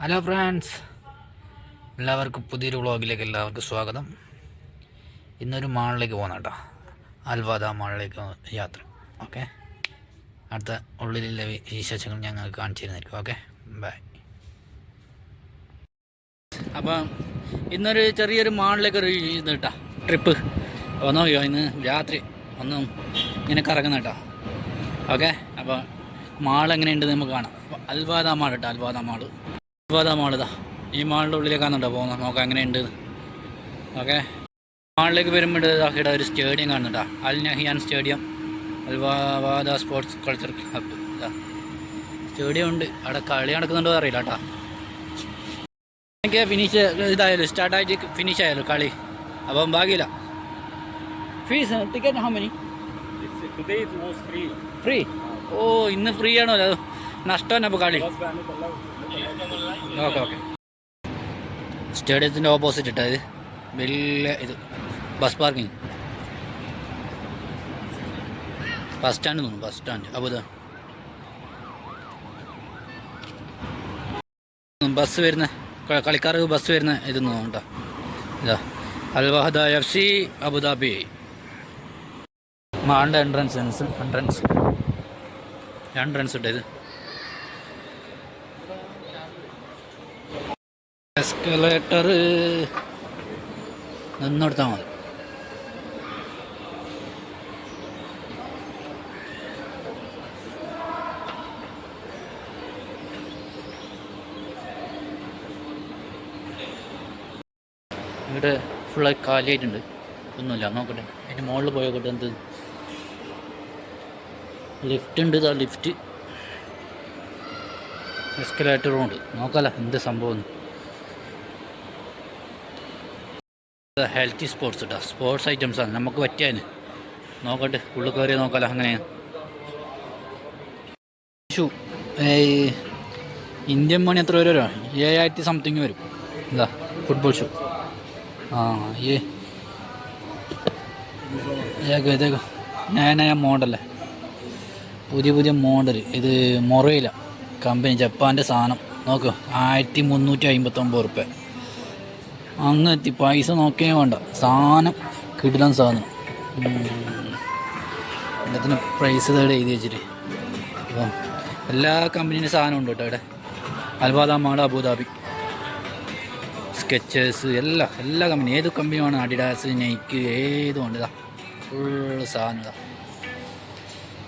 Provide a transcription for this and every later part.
Hello friends എല്ലാവർക്കും പുതിയൊരു വ്ളോഗിലേക്ക് എല്ലാവർക്കും സ്വാഗതം. ഇന്നൊരു മാളിലേക്ക് പോകുന്ന കേട്ടോ. അൽവാദ മാളിലേക്ക് യാത്ര. ഓക്കെ അടുത്ത ഉള്ളിലുള്ള വിശേഷങ്ങൾ ഞങ്ങൾ കാണിച്ചു തരുന്നതായിരിക്കും ഓക്കെ ബൈ അപ്പം ഇന്നൊരു ചെറിയൊരു മാളിലേക്ക് ഒരു ഇത് കേട്ടോ. ട്രിപ്പ് ഒന്ന് നോക്കിയോ ഇന്ന് രാത്രി ഒന്നും ഇങ്ങനെ കറങ്ങുന്ന കേട്ടോ. ഓക്കെ അപ്പോൾ മാൾ എങ്ങനെയുണ്ട് നമുക്ക് കാണാം. അൽവാദ മാൾ കേട്ടോ അൽവാദ മാൾ ഇതാ ഈ മാളിന്റെ ഉള്ളിലേക്കാണെന്നുണ്ടോ പോകുന്നത്? നോക്കാം എങ്ങനെയുണ്ട്? ഓക്കെ. മാളിലേക്ക് വരുമ്പോൾ ഇതാ ഇവിടെ ഒരു സ്റ്റേഡിയം കാണുന്നുണ്ടോ Al Nahyan stadium Al Wahda sports culture club. ഇതാ സ്റ്റേഡിയം ഉണ്ട്. അവിടെ കളി നടക്കുന്നുണ്ടോ അറിയില്ല കേട്ടോ. എനിക്ക് ഫിനിഷ് ഇതായാലും സ്റ്റാർട്ടായിട്ട് ഫിനിഷ് ആയാലും കളി? അപ്പം ഭാഗ്യമില്ല. Fees ticket how many. Free ഓ ഇന്ന് ഫ്രീ ആണോ? അത് നഷ്ടം തന്നെ അപ്പോൾ കളി. Okay okay. സ്റ്റേഡിയത്തിന്റെ ഓപ്പോസിറ്റ് ഇട്ടാ ഇത്. വലിയ ഇത്. ബസ് പാർക്കിംഗ് ബസ് സ്റ്റാൻഡ് തോന്നുന്നു ബസ് സ്റ്റാൻഡ് ഇതാ. ബസ് വരുന്ന കളിക്കാർക്ക് ബസ് വരുന്ന ഇത് നോക്കട്ടോ ഇതാ. Al Wahda F C Abu Dhabi. മാളിന്റെ എൻട്രൻസ് എൻട്രൻസ് എൻട്രൻസ് ഉണ്ട് ഇത്. എസ്കലേറ്റർ നിന്നെടുത്താൽ മതി. ഇവിടെ ഫുള്ളായി കാലിയായിട്ടുണ്ട്. ഒന്നുമില്ല നോക്കട്ടെ. അതിന്റെ മുകളിൽ പോയോക്കട്ടെ എന്ത്. ലിഫ്റ്റ് ഉണ്ട് ഇതാ ലിഫ്റ്റ് എസ്കലേറ്ററും ഉണ്ട്. നോക്കാല എന്ത് സംഭവം ഹെൽത്തി സ്പോർട്സ് കേട്ടോ സ്പോർട്സ് ഐറ്റംസ് ആണ്. നമുക്ക് പറ്റിയാന് നോക്കട്ടെ. ഉള്ളിൽ കയറി നോക്കാലോ അങ്ങനെയാണ് ഷൂ. ഇന്ത്യൻ മണി എത്ര വരും ഏഴായിരത്തി സംതിങ് വരും. എന്താ? ഫുട്ബോൾ ഷൂ ആ ഏ. ഏക ഇതേക നയ നയ മോഡലേ പുതിയ പുതിയ മോഡൽ ഇത് മൊറയില. കമ്പനി ജപ്പാന്റെ സാധനം. നോക്ക്. ആയിരത്തി മുന്നൂറ്റി അമ്പത്തൊമ്പത് റുപ്യ അങ്ങ് എത്തി. പൈസ നോക്കിയേ വേണ്ട. സാധനം കിടിലൻ സാധനം. എല്ലാത്തിനും പ്രൈസ് തേട് എഴുതി വെച്ചിട്ട്. അപ്പം എല്ലാ കമ്പനീന്റെ സാധനം ഉണ്ട് കേട്ടോ ഇവിടെ? അൽവാദാമാട് അബുദാബി. സ്കെച്ചേഴ്സ് എല്ലാ എല്ലാ കമ്പനി ഏത് കമ്പനി വേണം അഡിഡാസ് നൈക്ക് ഏതും ഉണ്ട് ഇതാ. ഫുൾ സാധനം ഇതാ.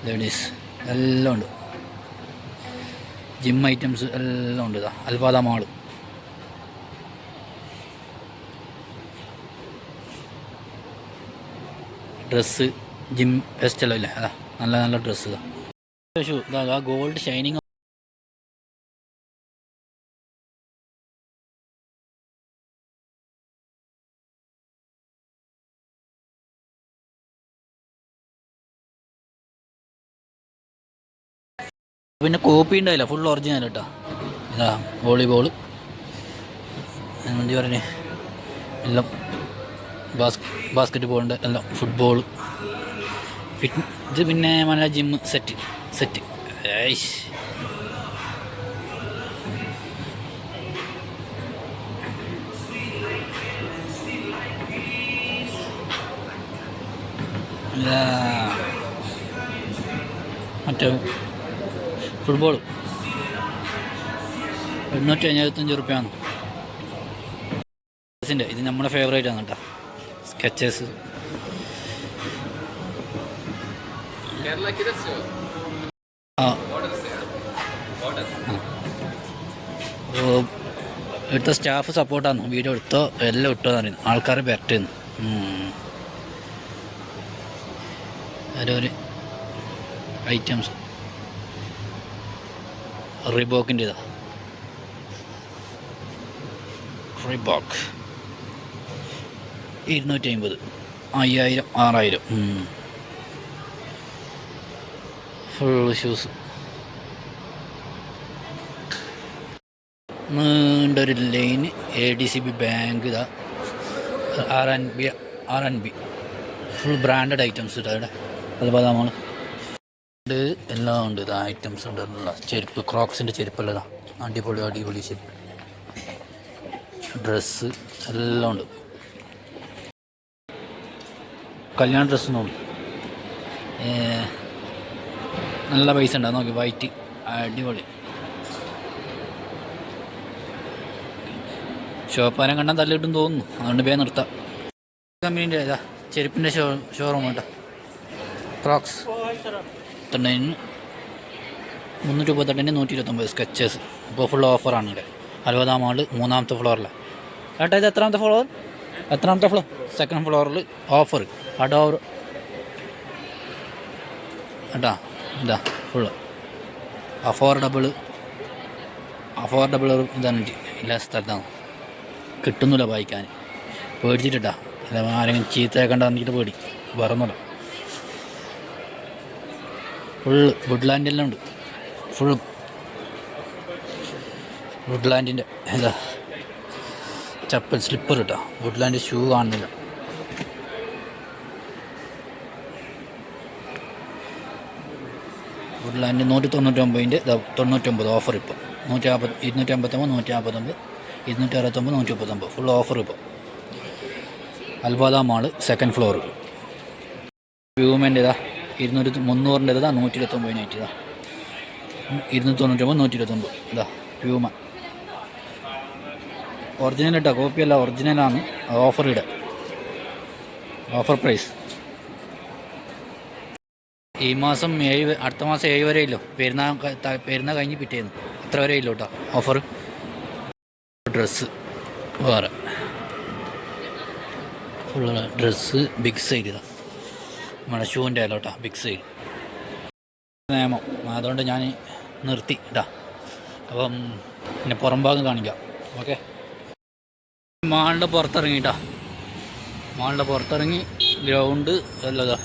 ലേഡീസ് എല്ലാം ഉണ്ട്. ജിം ഐറ്റംസ് എല്ലാം ഉണ്ട് ഇതാ. Al Wahda mall dress gym vest ഇല്ല? അതാ നല്ല നല്ല ഡ്രസ്സ് ഷൂ ഇതാ ഗോൾഡ് ഷൈനിങ് പിന്നെ കോപ്പി ഉണ്ടായില്ല ഫുൾ ഒറിജിനൽ കേട്ടോ ഇതാ വോളിബോൾ എന്തി പറഞ്ഞേ എല്ലാം ബാസ്കറ്റ് ബോളിന്റെ എല്ലാം ഫുട്ബോൾ ഫിറ്റ് ഇത് പിന്നെ മല ജിമ്മ് സെറ്റ് സെറ്റ്. മറ്റേ ഫുട്ബോൾ എണ്ണൂറ്റി അഞ്ഞൂറ്റഞ്ച് റുപ്യാണ്. ഇത് നമ്മുടെ ഫേവറേറ്റ് ആണ് കേട്ടോ. ഓ, ഇവിടുത്തെ സ്റ്റാഫ് സപ്പോർട്ടാണ്. വീഡിയോ എടുത്തോ എല്ലാം ഇട്ടോ എന്ന് പറയുന്നു. ആൾക്കാരെ പെരട്ടുന്നു. ഓരോരു ഐറ്റംസ്. റിബോക്കിന്റെ ഇതാ റിബോക്ക്. ഇരുന്നൂറ്റി അമ്പത് അയ്യായിരം ആറായിരം. Full shoes നീണ്ടൊരു line A D C B bank ഇതാ. R N B R N B full branded items ഉണ്ട് അതുപോലെ നമ്മൾ ഉണ്ട് എല്ലാം ഉണ്ട്. ഇത് ഐറ്റംസ് ഉണ്ട് ചെരുപ്പ് ക്രോക്സിന്റെ ചെരുപ്പല്ലതാ അടിപൊളി അടിപൊളി ചെരുപ്പ്. ഡ്രസ്സ് എല്ലാം ഉണ്ട്. കല്യാണ നോക്കി. നല്ല പൈസ ഉണ്ട്. നോക്കി. വൈറ്റ് അടിപൊളി. ഷോപ്പാരം കണ്ടാൽ തല്ലിട്ടും തോന്നുന്നു. അതുകൊണ്ട് പേ നിർത്താം. കമ്പനീന്റെ ഇതാ ചെരുപ്പിന്റെ ഷോ ഷോറൂം കേട്ടോ ക്രോക്സ് തൊണ്ണൂറ്റി മുന്നൂറ്റി മുപ്പത്തെട്ടിന് നൂറ്റി ഇരുപത്തൊമ്പത് സ്കെച്ചേഴ്സ് ഇപ്പോൾ ഫുൾ ഓഫറാണ് ഇവിടെ. അറുപതാം മാൾ മൂന്നാമത്തെ ഫ്ലോറിലാണ് ഏട്ടാ ഇത് എത്രാമത്തെ ഫ്ലോർ എത്രാമത്തെ ഫ്ലോർ സെക്കൻഡ് ഫ്ലോറിൽ ഓഫർ അഡോർ കേട്ടാ ഇതാ ഫുള്ള് അഫോർഡബിൾ അഫോർഡബിൾ ഇതാണ് എല്ലാ സ്ഥലത്താണ് കിട്ടുന്നില്ല വായിക്കാൻ. പേടിച്ചിട്ടാ അല്ല ആരെങ്കിലും ചീത്തയാക്കണ്ട എന്നിട്ട് പേടി. വേറൊന്നുമില്ല. ഫുള്ള് വുഡ്ലാൻഡ് എല്ലാം ഉണ്ട്. ഫുൾ വുഡ്ലാൻഡിന്റെ ഇതാ. ചപ്പൽ സ്ലിപ്പർ കിട്ടാം വുഡ്ലാൻഡ് ഷൂ കാണുന്നില്ല. വുഡ്ലാൻഡ് നൂറ്റി തൊണ്ണൂറ്റൊമ്പതിന്റെ തൊണ്ണൂറ്റൊമ്പത് ഓഫർ ഇപ്പോൾ നൂറ്റി നാൽപ്പത് ഇരുന്നൂറ്റി അമ്പത്തൊമ്പത് നൂറ്റി നാൽപ്പത്തൊമ്പത് ഇരുന്നൂറ്റി അറുപത്തൊമ്പത് നൂറ്റി മുപ്പത്തൊമ്പത് ഫുൾ ഓഫർ ഇപ്പോൾ അൽബാദ മാൾ സെക്കൻഡ് ഫ്ലോർ വ്യൂമെന്റെ ഇതാ ഇരുന്നൂറ്റി മുന്നൂറിന്റെ ഇതാ. നൂറ്റി ഇരുപത്തൊമ്പതിനായിട്ട് ഇതാ ഇരുന്നൂറ്റി തൊണ്ണൂറ്റൊമ്പത് നൂറ്റി ഇരുപത്തൊമ്പത് ഇതാ വ്യൂമ ഒറിജിനൽ ഇട്ടാ കോപ്പിയല്ല ഒറിജിനലാണ് ഓഫർ ഇട. ഓഫർ പ്രൈസ് ഈ മാസം ഏഴ് അടുത്ത മാസം ഏഴ് വരെ ഇല്ലോ. പെരുന്നാൾ പെരുന്നാൾ കഴിഞ്ഞ് പിറ്റേന്ന്. അത്ര വരെ ഇല്ലോ കേട്ടോ ഓഫർ ഡ്രസ്സ് വേറെ. ഫുൾ ഡ്രസ്സ് ബിഗ് സൈഡ് ഇതാ. നമ്മുടെ ഷൂവിന്റെ അല്ലോ കേട്ടോ ബിഗ് സൈഡ് നിയമം. അതുകൊണ്ട് ഞാൻ നിർത്തി കേട്ടാ അപ്പം പിന്നെ പുറം ഭാഗം കാണിക്കാം. ഓക്കെ മാളിന്റെ പുറത്തിറങ്ങിട്ടാ മാളിന്റെ പുറത്തിറങ്ങി ഗ്രൗണ്ട് അല്ലതാ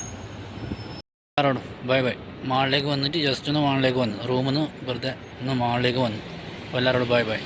ആരോടും ബൈ ബൈ. മാളിലേക്ക് വന്നിട്ട് ജസ്റ്റ് ഒന്ന് മാളിലേക്ക് വന്നു. റൂമിൽ നിന്ന് വെറുതെ ഒന്ന് മാളിലേക്ക് വന്നു. അപ്പോൾ എല്ലാവരോടും ബൈ ബൈ.